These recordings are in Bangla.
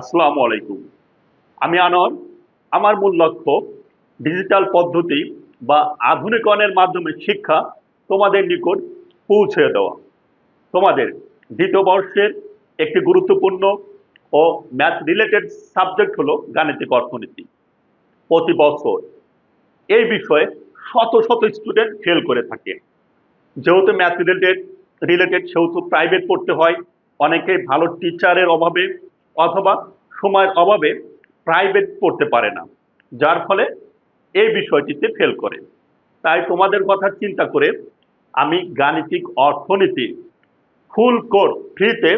আসসালামু আলাইকুম। আমি আনর আমার মূল লক্ষ্য ডিজিটাল পদ্ধতি বা আধুনিকরণের মাধ্যমে শিক্ষা তোমাদের নিকট পৌঁছে দেওয়া। তোমাদের দ্বিতীয় বর্ষের একটি গুরুত্বপূর্ণ ও ম্যাথ রিলেটেড সাবজেক্ট হলো গাণিতিক অর্থনীতি। প্রতি বছর এই বিষয়ে শত শত স্টুডেন্ট ফেল করে থাকে। যেহেতু ম্যাথ রিলেটেড রিলেটেড, সেহেতু প্রাইভেট পড়তে হয়, অনেকে ভালো টিচারের অভাবে অথবা সময়ের অভাবে প্রাইভেট পড়তে পারে না, যার ফলে এই বিষয়টিতে ফেল করে। তাই তোমাদের কথা চিন্তা করে আমি গাণিতিক অর্থনীতি ফুল কোর্স ফ্রিতে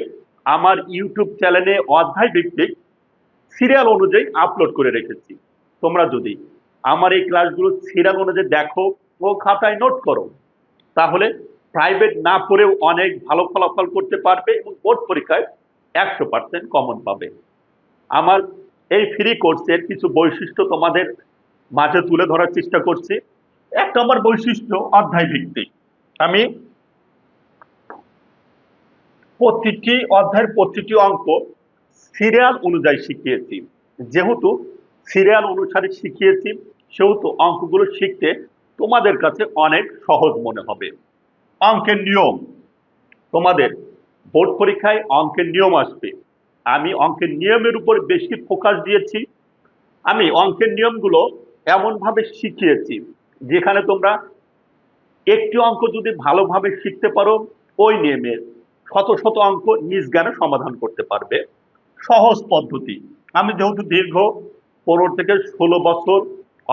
আমার ইউটিউব চ্যানেলে অধ্যায় ভিত্তিক সিরিয়াল অনুযায়ী আপলোড করে রেখেছি। তোমরা যদি আমার এই ক্লাসগুলো সিরিয়াল অনুযায়ী দেখো ও খাতায় নোট করো, তাহলে প্রাইভেট না পড়েও অনেক ভালো ফলাফল করতে পারবে এবং বোর্ড পরীক্ষায় একশো পার্সেন্ট কমন পাবে। আমার এই ফ্রি কোর্সের কিছু বৈশিষ্ট্য তোমাদের মাঝে তুলে ধরার চেষ্টা করছি। এক নম্বর বৈশিষ্ট্য, অধ্যায় ভিত্তিক। আমি প্রতিটি অধ্যায়ের প্রতিটি অঙ্ক সিরিয়াল অনুযায়ী শিখিয়েছি। যেহেতু সিরিয়াল অনুসারে শিখিয়েছি, সেহেতু অঙ্কগুলো শিখতে তোমাদের কাছে অনেক সহজ মনে হবে। অঙ্কের নিয়ম তোমাদের বোর্ড পরীক্ষায় অঙ্কের নিয়ম আসবে। আমি অঙ্কের নিয়মের উপর বেশি ফোকাস দিয়েছি। আমি অঙ্কের নিয়মগুলো এমনভাবে শিখিয়েছি, যেখানে তোমরা একটি অঙ্ক যদি ভালোভাবে শিখতে পারো, ওই নিয়মের শত শত অঙ্ক নিজ জ্ঞানে সমাধান করতে পারবে। সহজ পদ্ধতি। আমি যেহেতু দীর্ঘ পনেরো থেকে ষোলো বছর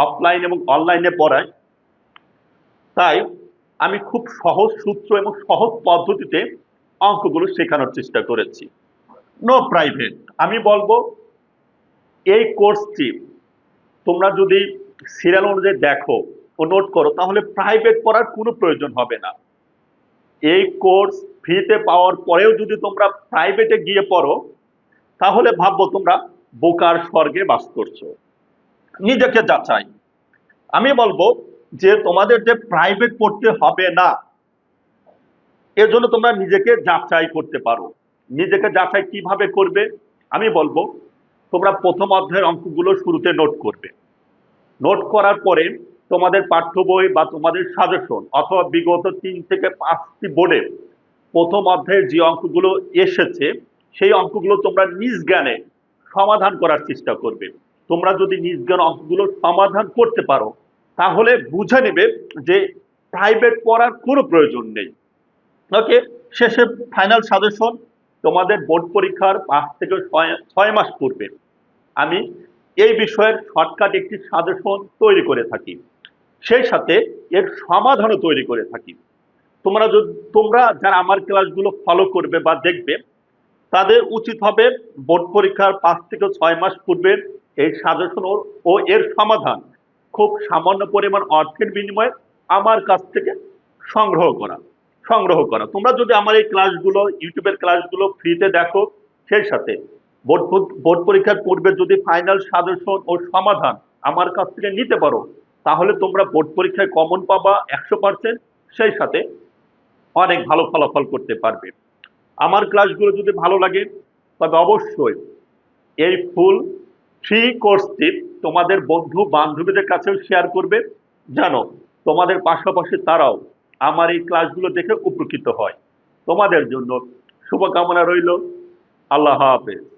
অফলাইন এবং অনলাইনে পড়াই, তাই আমি খুব সহজ সূত্র এবং সহজ পদ্ধতিতে অঙ্কগুলো শেখানোর চেষ্টা করেছি। নো প্রাইভেট আমি বলব, এই কোর্সটি তোমরা যদি সিরিয়াল অনুযায়ী দেখো ও নোট করো, তাহলে প্রাইভেট পড়ার কোনো প্রয়োজন হবে না। এই কোর্স ফ্রিতে পাওয়ার পরেও যদি তোমরা প্রাইভেটে গিয়ে পড়ো, তাহলে ভাববো তোমরা বোকার স্বর্গে বাস করছ। নিজেকে যাচাই। আমি বলব যে তোমাদের যে প্রাইভেট পড়তে হবে না এর জন্য তোমরা নিজেকে যাচাই করতে পারো। নিজেকে যাচাই কীভাবে করবে? আমি বলব, তোমরা প্রথম অধ্যায়ের অঙ্কগুলো শুরুতে নোট করবে। নোট করার পরে তোমাদের পাঠ্য বই বা তোমাদের সাজেশন অথবা বিগত তিন থেকে পাঁচটি বোর্ডে প্রথম অধ্যায়ের যে অঙ্কগুলো এসেছে, সেই অঙ্কগুলো তোমরা নিজ জ্ঞানে সমাধান করার চেষ্টা করবে। তোমরা যদি নিজ জ্ঞান অঙ্কগুলো সমাধান করতে পারো, তাহলে বুঝে নেবে যে প্রাইভেট পড়ার কোনো প্রয়োজন নেই। ওকে, শেষে ফাইনাল সাজেশন তোমাদের বোর্ড পরীক্ষার পাঁচ থেকে ছয় ছয় মাস পূর্বে আমি এই বিষয়ের শর্টকাট একটি সাজেশন তৈরি করে থাকি। সেই সাথে এর সমাধানও তৈরি করে থাকি। তোমরা যদি, তোমরা যারা আমার ক্লাসগুলো ফলো করবে বা দেখবে, তাদের উচিত হবে বোর্ড পরীক্ষার পাঁচ থেকে ছয় মাস পূর্বে এই সাজেশন ও- এর সমাধান খুব সামান্য পরিমাণ অর্থের বিনিময়ে আমার কাছ থেকে সংগ্রহ করা। সংগ্রহ করা। তোমরা যদি আমার এই ক্লাসগুলো ইউটিউবের ক্লাসগুলো ফ্রিতে দেখো, সেই সাথে বোর্ড বোর্ড পরীক্ষার পূর্বে যদি ফাইনাল সাজেশন ও সমাধান আমার কাছ থেকে নিতে পারো, তাহলে তোমরা বোর্ড পরীক্ষায় কমন পাবা একশো পার্সেন্ট সেই সাথে অনেক ভালো ফলাফল করতে পারবে। আমার ক্লাসগুলো যদি ভালো লাগে, তবে অবশ্যই এই ফুল ফ্রি কোর্সটি তোমাদের বন্ধু বান্ধবীদের কাছেও শেয়ার করবে। জানো, তোমাদের পাশাপাশি তারাও আমার এই ক্লাসগুলো দেখে উপকৃত হয়। তোমাদের জন্য শুভকামনা রইল। আল্লাহ হাফেজ।